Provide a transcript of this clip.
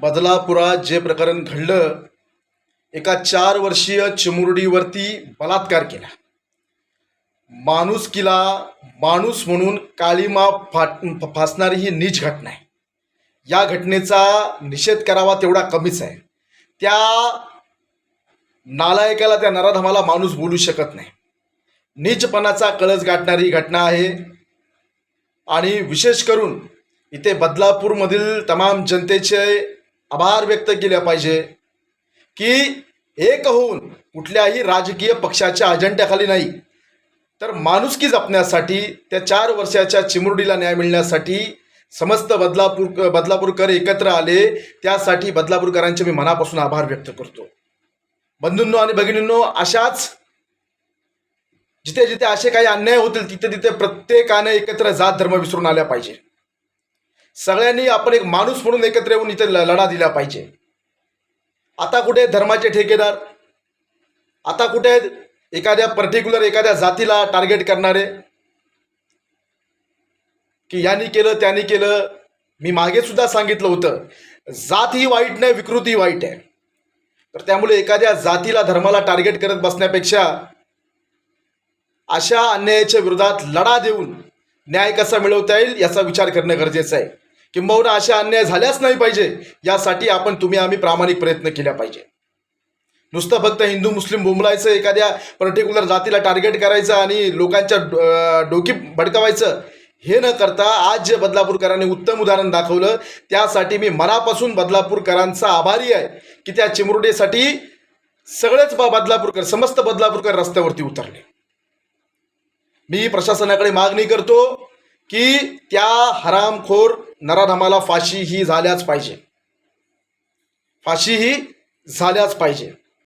बदलापुरात जे प्रकरण घडलं एका चार वर्षीय चिमुरडीवरती बलात्कार केला. माणुसकीला माणूस म्हणून काळीमा फाट फासणारी ही नीच घटना आहे. या घटनेचा निषेध करावा तेवढा कमीच आहे. त्या नालायकाला त्या नराधमाला माणूस बोलू शकत नाही. नीचपणाचा कळस गाठणारी घटना आहे. आणि विशेष करून इथे बदलापूरमधील तमाम जनतेचे आभार व्यक्त केले पाहिजे की एक होऊन कुठल्याही राजकीय पक्षाच्या अजेंड्याखाली नाही. तर माणुसकी जपण्यासाठी त्या चार वर्षाच्या चिमुरडीला न्याय मिळण्यासाठी समस्त बदलापूर बदलापूरकर एकत्र आले त्यासाठी बदलापूरकरांचे मी मनापासून आभार व्यक्त करतो. बंधूंनो आणि भगिनींनो अशाच जिथे जिथे असे काही अन्याय होतील तिथे तिथे प्रत्येकाने एकत्र जात धर्म विसरून आल्या पाहिजे. सगळ्यांनी आपण एक माणूस म्हणून एकत्र येऊन इथे लढा दिला पाहिजे. आता कुठे धर्माचे ठेकेदार आता कुठे आहेत एखाद्या पर्टिक्युलर एखाद्या जातीला टार्गेट करणारे की यांनी केलं त्यांनी केलं मी मागे सुद्धा सांगितलं होतं जात ही वाईट नाही विकृती वाईट आहे. तर त्यामुळे एखाद्या जातीला धर्माला टार्गेट करत बसण्यापेक्षा अशा अन्यायाच्या विरोधात लढा देऊन न्याय कसा मिळवता येईल याचा विचार करणं गरजेचं आहे. किंबहुना अशा अन्याय झाल्याच नाही पाहिजे. यासाठी आपण तुम्ही आम्ही प्रामाणिक प्रयत्न केल्या पाहिजे. नुसतं फक्त हिंदू मुस्लिम बोंबलायचं एखाद्या पर्टिक्युलर जातीला टार्गेट करायचं आणि लोकांच्या डो- डोकी भडकवायचं हे न करता आज जे बदलापूरकरांनी उत्तम उदाहरण दाखवलं त्यासाठी मी मनापासून बदलापूरकरांचा आभारी आहे की त्या चिमुरडेसाठी सगळेच बदलापूरकर समस्त बदलापूरकर रस्त्यावरती उतरले. मी प्रशासनाकडे मागणी करतो की त्या हरामखोर नराधमाला फाशी ही झाल्याच पाहिजे. फाशी ही झाल्याच पाहिजे.